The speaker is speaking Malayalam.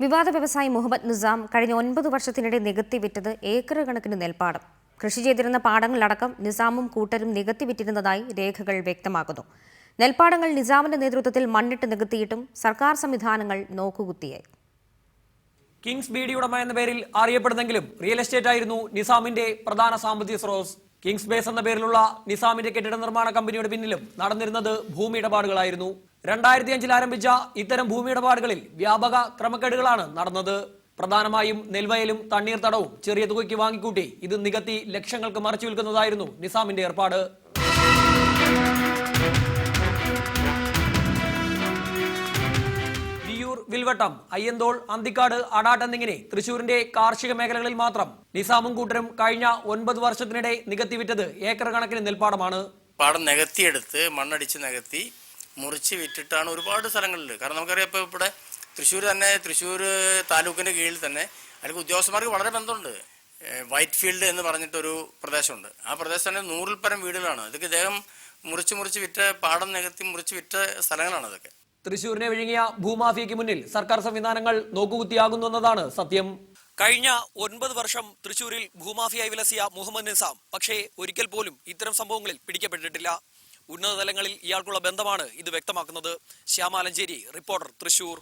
വിവാദ വ്യവസായി മുഹമ്മദ് നിസാം കഴിഞ്ഞ ഒൻപത് വർഷത്തിനിടെ നികത്തി വിറ്റത് ഏക്കർ കണക്കിന് നെൽപ്പാടം. കൃഷി ചെയ്തിരുന്ന പാടങ്ങളടക്കം നിസാമും കൂട്ടരും നികത്തി വിറ്റിരുന്നതായി രേഖകൾ വ്യക്തമാക്കുന്നു. നെൽപ്പാടങ്ങൾ നിസാമിന്റെ നേതൃത്വത്തിൽ മണ്ണിട്ട് നികത്തിയിട്ടും സർക്കാർ സംവിധാനങ്ങൾ നോക്കുകുത്തിയായി. കിങ്സ് ബി ഡി ഉടമ എന്ന പേരിൽ അറിയപ്പെടുന്നെങ്കിലും റിയൽ എസ്റ്റേറ്റ് ആയിരുന്നു നിസാമിന്റെ പ്രധാന സാമ്പത്തിക സ്രോതസ് കിങ്സ് ബേസ് എന്ന പേരിലുള്ള നിസാമിന്റെ കെട്ടിട നിർമ്മാണ കമ്പനിയുടെ പിന്നിലും നടന്നിരുന്നത് ഭൂമി ഇടപാടുകളായിരുന്നു. രണ്ടായിരത്തി അഞ്ചിൽ ആരംഭിച്ച ഇത്തരം ഭൂമി ഇടപാടുകളിൽ വ്യാപക ക്രമക്കേടുകളാണ് നടന്നത്. പ്രധാനമായും നെൽവയലും തണ്ണീർത്തടവും ചെറിയ തുകയ്ക്ക് വാങ്ങിക്കൂട്ടി ഇത് നികത്തി ലക്ഷങ്ങൾക്ക് മറച്ചു വിൽക്കുന്നതായിരുന്നു നിസാമിന്റെ ഏർപ്പാട്. വിയൂർ വിൽവട്ടം അയ്യന്തോൾ അന്തിക്കാട് അടാട്ട് എന്നിങ്ങനെ തൃശൂരിന്റെ കാർഷിക മേഖലകളിൽ മാത്രം നിസാമും കൂട്ടരും കഴിഞ്ഞ ഒൻപത് വർഷത്തിനിടെ നികത്തി വിറ്റത് ഏക്കർ കണക്കിന് നെൽപ്പാടമാണ്. പാടം നികത്തിയെടുത്ത് മണ്ണടിച്ച് നികത്തി മുറിച്ച് വിറ്റിട്ടാണ് ഒരുപാട് സ്ഥലങ്ങളിൽ കാരണം നമുക്കറിയാം ഇപ്പോൾ ഇവിടെ തൃശ്ശൂർ തന്നെ തൃശ്ശൂർ താലൂക്കിന്റെ കീഴിൽ തന്നെ അല്ലെങ്കിൽ ഉദ്യോഗസ്ഥന്മാർക്ക് വളരെ ബന്ധമുണ്ട്. വൈറ്റ് ഫീൽഡ് എന്ന് പറഞ്ഞിട്ടൊരു പ്രദേശമുണ്ട്. ആ പ്രദേശത്ത് തന്നെ നൂറിൽ പരം വീടുകളാണ്. ഇതൊക്കെ ഇദ്ദേഹം മുറിച്ച് മുറിച്ച് വിറ്റ പാടം നികത്തി മുറിച്ച് വിറ്റ സ്ഥലങ്ങളാണ് അതൊക്കെ തൃശൂരിനെ വിഴുങ്ങിയ ഭൂമാഫിയയ്ക്ക് മുന്നിൽ സർക്കാർ സംവിധാനങ്ങൾ നോക്കുകുത്തിയാകുന്നു എന്നതാണ് സത്യം. കഴിഞ്ഞ ഒൻപത് വർഷം തൃശൂരിൽ ഭൂമാഫിയായി വിലസിയ മുഹമ്മദ് നിസാം. പക്ഷേ ഒരിക്കൽ പോലും ഇത്തരം സംഭവങ്ങളിൽ പിടിക്കപ്പെട്ടിട്ടില്ല. ഉന്നത തലങ്ങളിൽ ഇയാൾക്കുള്ള ബന്ധമാണ് ഇത് വ്യക്തമാക്കുന്നത്. ശ്യാമാലഞ്ചേരി റിപ്പോർട്ടർ തൃശൂർ.